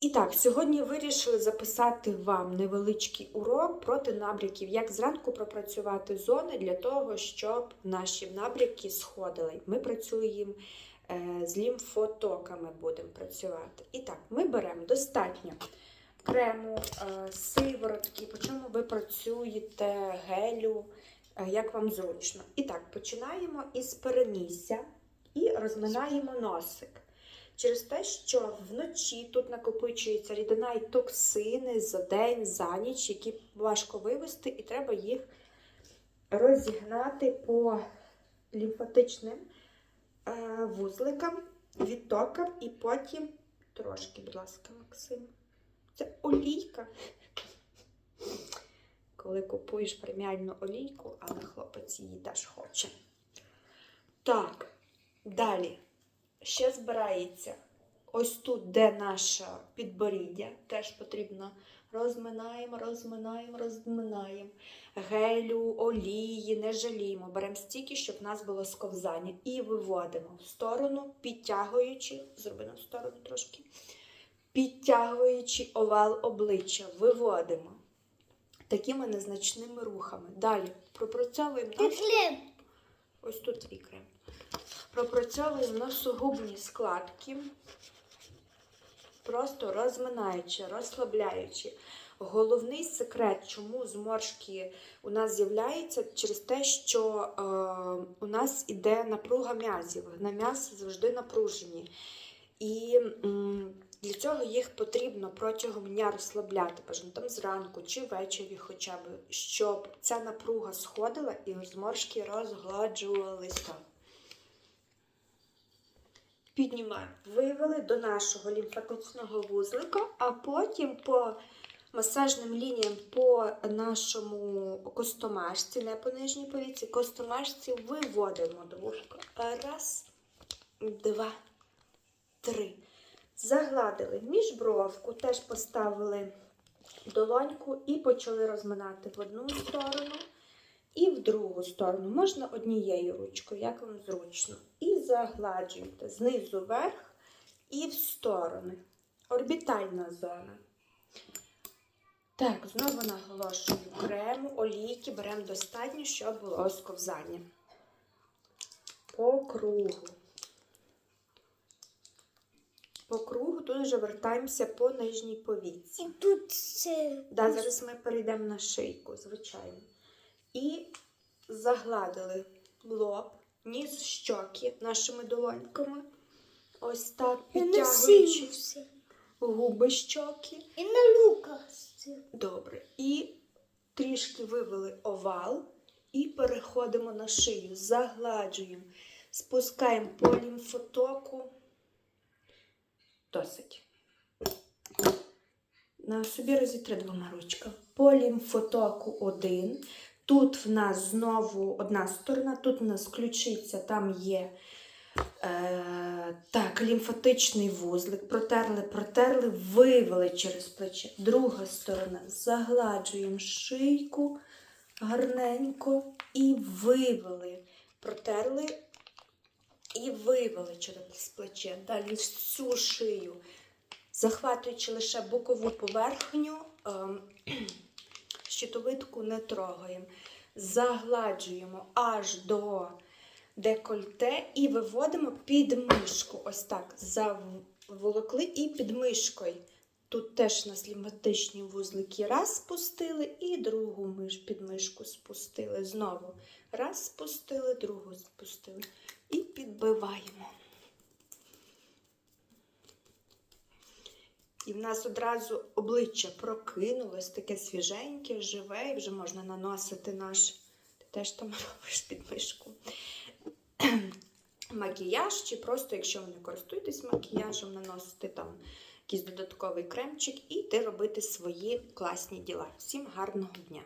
І так, сьогодні вирішили записати вам невеличкий урок проти набряків, як зранку пропрацювати зони для того, щоб наші набряки сходили. Ми працюємо е, з лімфотоками, будемо працювати. І так, ми беремо достатньо крему, е, сиворотки, по чому ви працюєте, гелю, е, як вам зручно. І так, починаємо із перенісся і розминаємо носик. Через те, що вночі тут накопичується рідина і токсини за день, за ніч, які важко вивести, і треба їх розігнати по лімфатичним е, вузликам, відтокам, і потім трошки, будь ласка, Максим. Це олійка. Коли купуєш преміальну олійку, але хлопець її теж хоче. Так, далі ще збирається ось тут, де наше підборіддя, теж потрібно розминаємо, розминаємо, розминаємо. Гелю, олії, не жаліємо. Беремо стільки, щоб в нас було сковзання. І виводимо в сторону, підтягуючи, зробимо в сторону трошки, підтягуючи овал обличчя, виводимо. Такими незначними рухами. Далі пропрацьовуємо. Ось тут твій крем. Пропрацьовуємо носогубні складки, просто розминаючи, розслабляючи. Головний секрет, чому зморшки у нас з'являються, через те, що е, у нас іде напруга м'язів. На м'язи завжди напружені. І м, для цього їх потрібно протягом дня розслабляти, бажано там зранку чи ввечері, хоча б, щоб ця напруга сходила і зморшки розгладжувалися. Піднімаємо, вивели до нашого лімфатичного вузлика, а потім по масажним лініям по нашому костомашці, не по нижній повіці, костомашці виводимо до вушка. Раз, два, три. Загладили міжбровку, теж поставили долоньку і почали розминати в одну сторону і в другу сторону. Можна однією ручкою, як вам зручно. І загладжуєте знизу вверх і в сторони. Орбітальна зона. Так, знову наголошую крему, олійки беремо достатньо, щоб було сковзання. По кругу. По кругу тут вже вертаємося по нижній повіці. І тут це. Да, зараз ми перейдемо на шийку, звичайно. І загладили лоб, ніс, щоки нашими долоньками. Ось так, підтягуючи губи щоки. І на лукасці. Добре. І трішки вивели овал і переходимо на шию, загладжуємо, спускаємо по лімфотоку. Досить. На собі розітри двома ручками. По лімфотоку один. Тут в нас знову одна сторона, тут в нас ключиця, там є е, так, лімфатичний вузлик. Протерли, протерли, вивели через плече. Друга сторона. Загладжуємо шийку гарненько і вивели. Протерли і вивели через плече. Далі всю шию, захватуючи лише бокову поверхню, ем, щитовидку не трогаємо. Загладжуємо аж до декольте і виводимо під мишку. Ось так. Заволокли і під мишкою. Тут теж нас лімфатичні вузлики. Раз спустили і другу миш під мишку спустили. Знову. Раз спустили, другу спустили. І підбиваємо. І в нас одразу обличчя прокинулось, таке свіженьке, живе, і вже можна наносити наш. Ти теж там робиш підмишку. Макіяж, чи просто, якщо ви не користуєтесь макіяжем, наносити там якийсь додатковий кремчик і йти робити свої класні діла. Всім гарного дня!